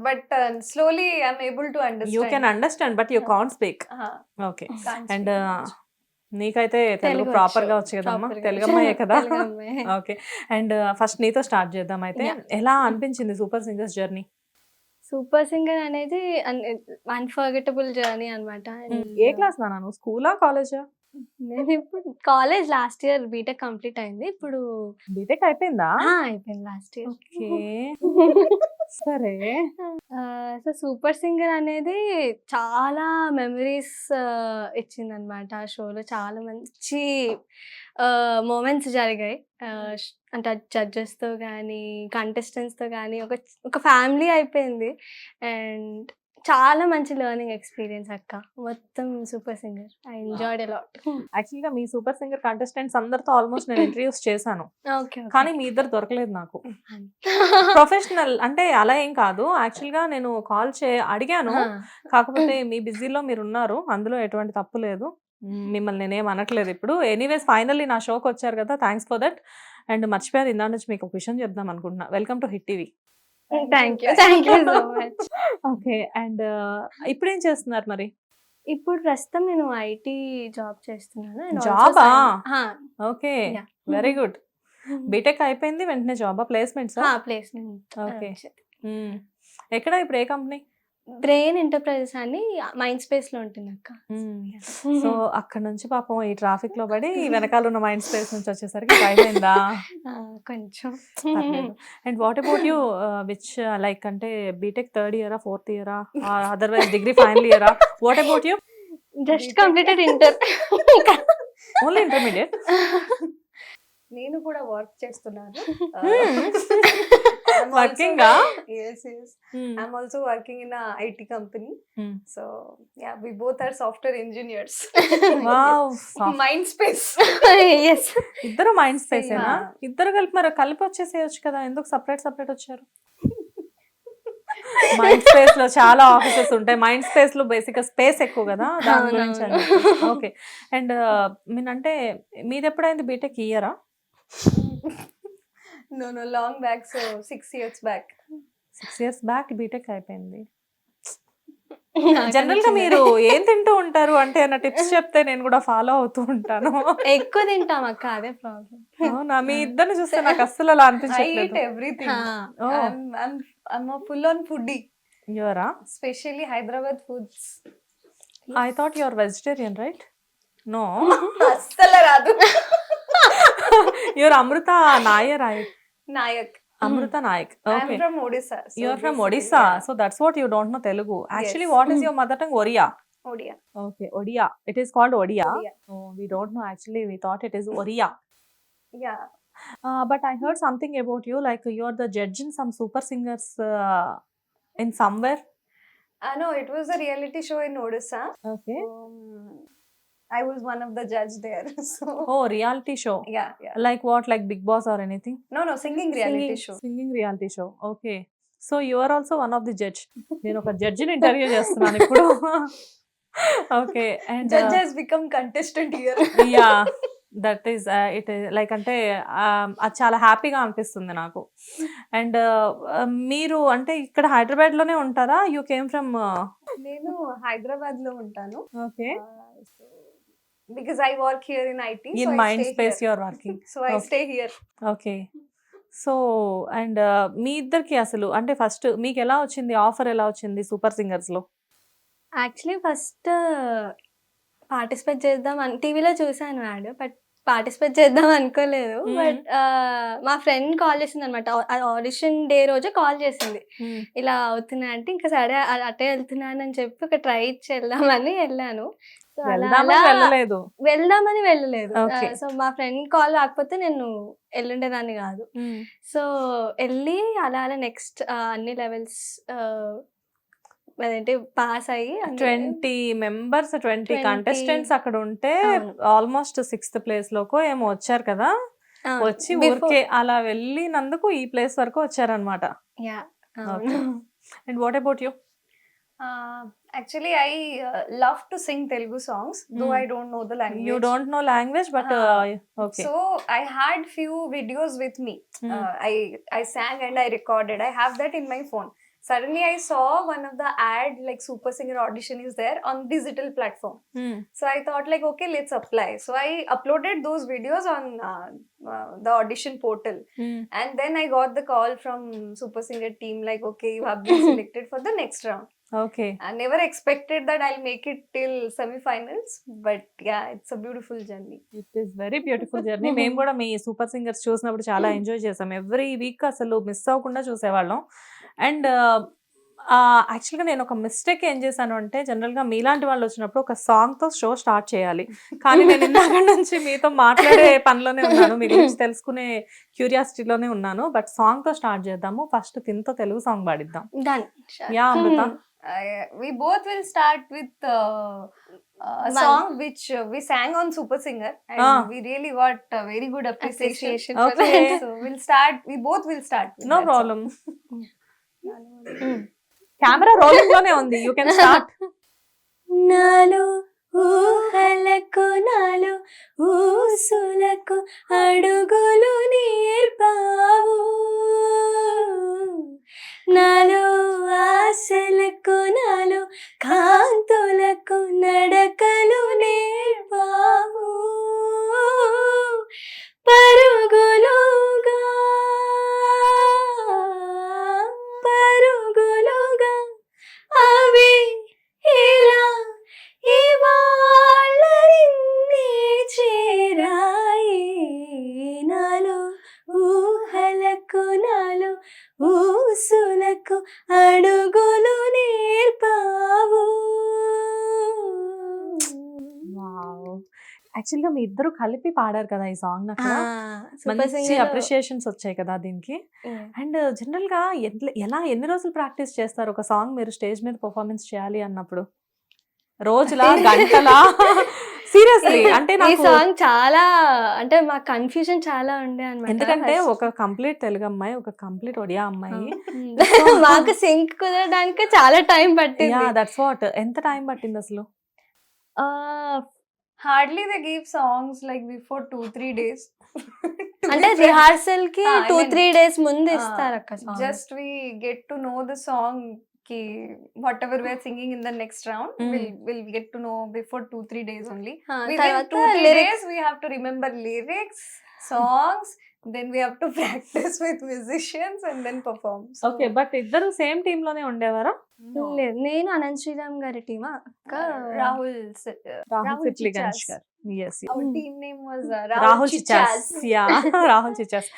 But slowly I'm able to you understand can understand but you can't speak okay and నీకైతే తెలుగు ప్రాపర్గా వచ్చు. కదమ్మా? తెలుగు అమ్మాయే కదా. ఓకే అండ్ ఫస్ట్ నీతో స్టార్ట్ చేద్దాం అయితే. ఎలా అనిపించింది super singers journey super singer అనేది అన్ఫర్గెటబుల్ జర్నీ అనమాట ఏ క్లాస్ నా నువ్వు స్కూలా కాలేజా నేను ఇప్పుడు college last year BTech complete అయింది. ఇప్పుడు బీటెక్ అయిపోయిందా? అయిపోయింది లాస్ట్ ఇయర్ ఓకే సరే. సో సూపర్ సింగర్ అనేది చాలా మెమరీస్ ఇచ్చింది అనమాట ఆ షోలో. చాలా మంచి మూమెంట్స్ జరిగాయి. అంటే జడ్జెస్తో కానీ కంటెస్టెంట్స్తో కానీ ఒక ఒక ఫ్యామిలీ అయిపోయింది. అండ్ చాలా మంచి లెర్నింగ్ ఎక్స్పీరియన్స్ అక్క. మొత్తం super singer I enjoyed a lot యాక్చువల్గా మీ సూపర్ సింగర్ కంటెస్టెంట్స్ అందరితో ఆల్మోస్ట్ నేను ఇంటర్వ్యూస్ చేశాను. కానీ మీ ఇద్దరు దొరకలేదు నాకు. ప్రొఫెషనల్ అంటే అలా ఏం కాదు. యాక్చువల్గా నేను కాల్ చే అడిగాను. కాకపోతే మీ బిజీలో మీరు ఉన్నారు. అందులో ఎటువంటి తప్పు లేదు. మిమ్మల్ని నేనేం అనట్లేదు ఇప్పుడు. ఎనీవేస్ ఫైనల్లీ నా షోకి వచ్చారు కదా. థ్యాంక్స్ ఫర్ దట్ అండ్ మర్చిపోయారు. ఇందా నుంచి మీకు ఒక విషయం చెప్దాం అనుకుంటున్నా. Welcome to hit TV thank you thank you so much okay and ఇప్పుడు ఏం చేస్తున్నారు మరి? ఇప్పుడు ప్రస్తుతం నేను ఐటీ జాబ్ చేస్తున్నాను. ఆ, ఓకే. Very good. బీటెక్ అయిపోయింది వెంటనే జాబా ప్లేస్మెంట్స్ ప్లేస్మెంట్ Okay. ఎక్కడ ఇప్పుడు ఏ కంపెనీ? బ్రెయిన్ ఎంటర్ప్రైజెస్ అని మైండ్ స్పేస్లో ఉంటుంది అక్క సో అక్కడ నుంచి పాపం ఈ ట్రాఫిక్లో పడి వెనకాల ఉన్న మైండ్ స్పేస్ నుంచి వచ్చేసరికి టైం అయిందా? ఆ, కొంచెం. And what about you which like అంటే బీటెక్ థర్డ్ ఇయరా ఫోర్త్ ఇయరా అదర్వైజ్ డిగ్రీ ఫైనల్ ఇయరా what about you just completed inter only intermediate నేను కూడా వర్క్ చేస్తున్నాను. Working yes I'm also working in IT company so yeah we both are software engineers mind space yes ఇద్దరు mind space. ఇద్దరు కలిపి మరి కలిపి వచ్చేసేయచ్చు కదా. ఎందుకు సపరేట్ సపరేట్ వచ్చారు? మైండ్ స్పేస్లో చాలా ఆఫీసెస్ ఉంటాయి. మైండ్ స్పేస్లో బేసిక్గా స్పేస్ ఎక్కువ కదా దాని గురించి. ఓకే అండ్ మీనంటే మీది ఎప్పుడైంది బీటెక్ ఇయరా no no long back so six years back six years back BTech అయిపోయింది. జనరల్గా మీరు ఏం తింటూ ఉంటారు? అంటే అన్న టిప్స్ చెప్తే నేను కూడా ఫాలో అవుతూ ఉంటాను. ఎక్కువ తింటాం అక్క అదే ప్రాబ్లం అవునా? మీ ఇద్దరిని చూస్తే నాకు అస్సలు అలా అనిపించట్లేదు. Everything full on foodie యువరా specially Hyderabad foods I thought you're vegetarian right no అస్సలు రాదు. You're Amrita Nayar Nayak. Amrita Nayak. Okay. I'm from Odisha. So You're from Odisha. Yeah. So that's what you don't know Telugu. Actually, yes. what is hmm. your mother tongue? Oriya. Odia. Okay, Odia. It is called Odia. Odia. Oh, we don't know actually. We thought it is Oriya. Yeah. Uh, but I heard something about you, like you're the judge in some super singers uh, in somewhere. Uh, no, it was a reality show in Odisha. Okay. Um, I was one of the judge there. So. Oh reality show yeah, yeah. Like what like Bigg Boss or anything No, no, singing reality show. Singing reality show okay so you are also one of the judge నేను ఒక జడ్జిని interview చేస్తున్నాను ఇప్పుడు. Okay and Judge has become contestant here. Yeah that is it like అంటే um, అది చాలా హ్యాపీగా అనిపిస్తుంది నాకు. అండ్ మీరు అంటే ఇక్కడ హైదరాబాద్లోనే ఉంటారా యూ కేమ్ ఫ్రమ్ నేను హైదరాబాద్లో ఉంటాను okay because I work here in IT in mind space you are working so I Okay. Stay here okay so and మీ ఇద్దరికి అసలు అంటే ఫస్ట్ మీకు ఎలా వచ్చింది? ఆఫర్ ఎలా వచ్చింది? సూపర్ సింగర్స్లో? యాక్చువల్లీ ఫస్ట్ పార్టిసిపేట్ చేద్దాం అని టీవీలో చూసాను యాడ్ బట్ పార్టిసిపేట్ చేద్దాం అనుకోలేదు. Hmm. బట్ మా ఫ్రెండ్ కాల్ చేసింది అనమాట ఆడిషన్ డే రోజే కాల్ చేసింది. ఇలా అవుతున్నా అంటే ఇంకా సరే అటే వెళ్తున్నాను అని చెప్పి ఒక ట్రై ఇచ్చి వెళ్దామని వెళ్ళాను. వెళ్ళలేదు వెళ్దామని వెళ్ళలేదు. సో మా ఫ్రెండ్ కాల్ రాకపోతే నేను వెళ్ళుండేదాన్ని కాదు సో వెళ్ళి అలా అలా నెక్స్ట్ అన్ని లెవెల్స్ అదేంటి పాస్ అయ్యి ట్వంటీ మెంబర్స్ ట్వంటీ 20 కంటెస్టెంట్స్ అక్కడ ఉంటే. ఆల్మోస్ట్ సిక్స్త్ ప్లేస్ లోకో ఏమో వచ్చారు కదా. వచ్చి ఊరికే అలా వెళ్ళినందుకు ఈ ప్లేస్ వరకు వచ్చారనమాట. And what about you Uh, actually, I uh, love to sing Telugu songs, though hmm. I don't know the language. You don't know language, but uh, uh okay. So I had few videos with me. Hmm. Uh, I I sang and I recorded. I have that in my phone. Suddenly, I saw one of the ad like Super Singer audition is there on digital platform. Hmm. So I thought like okay, let's apply. So I uploaded those videos on uh, uh, the audition portal. And then I got the call from Super Singer team, like, okay, you have been selected for the next round. Okay I never expected that I'll make it till semi-finals, but yeah, it's a beautiful journey. It is very beautiful journey మేము కూడా మీ super singers చూసినప్పుడు చాలా enjoy చేసాం every week అసలు miss అవ్వకుండా చూసేవాళ్ళం. And యాక్చువల్గా నేను ఒక మిస్టేక్ ఏం చేశాను అంటే జనరల్గా మీలాంటి వాళ్ళు వచ్చినప్పుడు ఒక సాంగ్తో షో స్టార్ట్ చేయాలి. కానీ నేను ఇందాక నుంచి మీతో మాట్లాడే పనిలోనే ఉన్నాను. మీ గురించి తెలుసుకునే క్యూరియాసిటీలోనే ఉన్నాను. బట్ సాంగ్తో స్టార్ట్ చేద్దాము. ఫస్ట్ తినతో Telugu song పాడిద్దాం. Yeah Amrita. I, we both will start with uh, a One. song which uh, we sang on Super Singer and Ah. we really got uh, very good appreciation. Appreciation for Okay. that. so we'll start, we both will start. with no problem. Camera రోలింగ్లోనే ఉంది you can start నాలో ఊహలకు నాలో ఊసులకు అడుగులు నేర్పావు ఊసులకు అడుగులు నేర్పావు. యాక్చువల్గా మీ ఇద్దరు కలిపి పాడారు కదా ఈ సాంగ్ నాకు. మంచి అప్రిషియేషన్స్ వచ్చాయి కదా దీనికి. అండ్ జనరల్గా ఎట్ల- ఎలా ఎన్ని రోజులు ప్రాక్టీస్ చేస్తారు? ఒక సాంగ్ మీరు స్టేజ్ మీద పర్ఫార్మెన్స్ చేయాలి అన్నప్పుడు? రోజులా గంటలా? సీరియస్లీ అంటే ఈ సాంగ్ చాలా అంటే మా కన్ఫ్యూజన్ చాలా ఉండే అనమాట ఎందుకంటే ఒక కంప్లీట్ తెలుగు అమ్మాయి ఒక కంప్లీట్ ఒడియా అమ్మాయి మాకు సింక్ కుదరడానికి చాలా టైం పట్టింది దట్స్ వాట్ ఎంత టైం పట్టింది అసలు they give songs like before two, three days. To అంటే. రిహార్సల్కి Ah, టూ త్రీ డేస్ ముందు ఇస్తారు అక్క song. just we get to know the the next round we'll Mm. we'll get to know before two three days only ఆ, within తర్వాత two three lyrics days we have to remember lyrics songs then we have to practice with musicians and then perform so okay but ఇద్దరు same టీమ్లోనే ఉండేవారా. లేదు నేను అనంత్ శ్రీరామ్ గారి టీమా అక్క Uh, Rahul uh, Rahul Rahul Sipli Ganesh Chichas. గారు yes our Mm. team name was uh, Rahul Chichas Chichas. Yeah Rahul Chichas